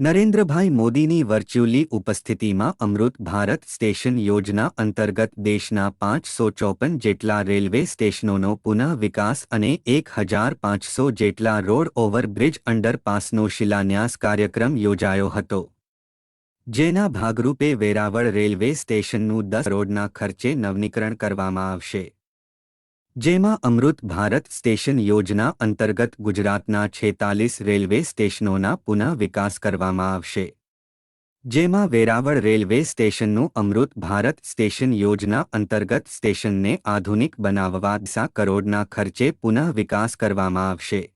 નરેન્દ્રભાઈ મોદીની વર્ચ્યુઅલી ઉપસ્થિતિમાં અમૃત ભારત સ્ટેશન યોજના અંતર્ગત દેશના પાંચસો ચોપન જેટલા રેલવે સ્ટેશનોનો પુનઃ વિકાસ અને એક હજાર પાંચસો જેટલા રોડ ઓવરબ્રિજ અંડરપાસનો શિલાન્યાસ કાર્યક્રમ યોજાયો હતો. જેના ભાગરૂપે વેરાવળ રેલવે સ્ટેશનનું દસ કરોડના ખર્ચે નવનીકરણ કરવામાં આવશે. જેમાં અમૃત ભારત સ્ટેશન યોજના અંતર્ગત ગુજરાતના છેતાલીસ રેલવે સ્ટેશનોના પુનઃ વિકાસ કરવામાં આવશે. જેમાં વેરાવળ રેલવે સ્ટેશનનું અમૃત ભારત સ્ટેશન યોજના અંતર્ગત સ્ટેશનને આધુનિક બનાવવા દસા કરોડના ખર્ચે પુનઃ વિકાસ કરવામાં આવશે.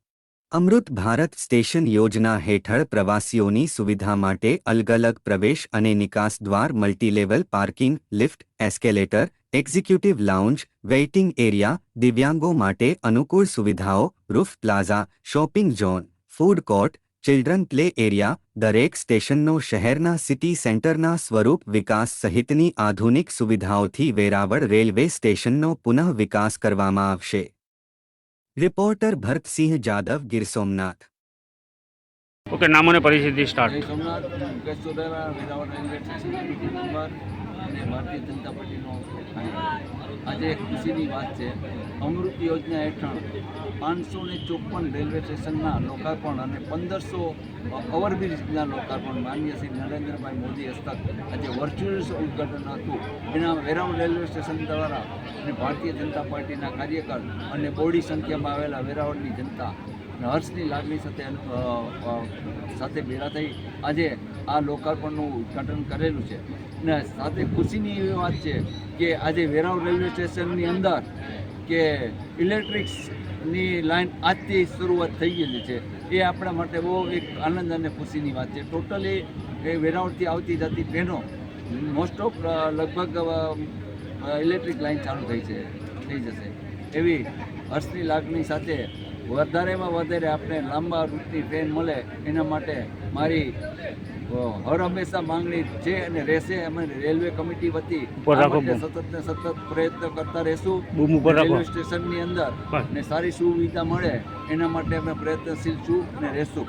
અમૃત ભારત સ્ટેશન યોજના હેઠળ પ્રવાસીઓની સુવિધા માટે અલગ અલગ પ્રવેશ અને નિકાસ દ્વાર, multilevel parking, lift, escalator, executive lounge, waiting area, દિવ્યાંગો માટે અનુકૂળ સુવિધાઓ, roof plaza, shopping zone, food court, children play area, દરેક સ્ટેશનનો શહેરના સિટી સેન્ટરના સ્વરૂપ વિકાસ સહિતની આધુનિક સુવિધાઓથી વેરાવળ રેલવે સ્ટેશનનો પુનઃ વિકાસ કરવામાં આવશે. રિપોર્ટર ભરતસિંહ જાદવ ગીર સોમનાથ ઓકે નામોને પરિસ્થિતિ સ્ટાર્ટ અને ભારતીય જનતા પાર્ટીનો આજે એક ખુશીની વાત છે. અમૃત યોજના હેઠળ પાંચસો ને ચોપન રેલવે સ્ટેશનના લોકાર્પણ અને પંદરસો ઓવરબ્રિજના લોકાર્પણ માનીય શ્રી નરેન્દ્રભાઈ મોદી હસ્તક આજે વર્ચ્યુઅલ ઉદ્ઘાટન હતું. એના વેરાવળ રેલવે સ્ટેશન દ્વારા અને ભારતીય જનતા પાર્ટીના કાર્યકર અને બોડી સંખ્યામાં આવેલા વેરાવળની જનતા હર્ષની લાગણી સાથે સાથે ભેળા થઈ આજે આ લોકાર્પણનું ઉદ્ઘાટન કરેલું છે. અને સાથે ખુશીની એવી વાત છે કે આજે વેરાવળ રેલવે સ્ટેશનની અંદર કે ઇલેક્ટ્રિક્સની લાઈન આજથી શરૂઆત થઈ ગયેલી છે. એ આપણા માટે બહુ એક આનંદ અને ખુશીની વાત છે. ટોટલી એ વેરાવળથી આવતી જતી ટ્રેનો મોસ્ટ ઓફ લગભગ ઇલેક્ટ્રિક લાઈન ચાલુ થઈ છે, થઈ જશે. એવી હર્ષની લાગણી સાથે વધારેમાં વધારે આપણે લાંબા રૂટની ટ્રેન મળે એના માટે મારી હર હંમેશા માંગણી છે અને રહેશે. અમે રેલવે કમિટી વતી. સતત ને સતત પ્રયત્ન કરતા રહેશું. રેલવે સ્ટેશનની અંદર ને સારી સુવિધા મળે એના માટે અમે પ્રયત્નશીલ છું અને રહેશું.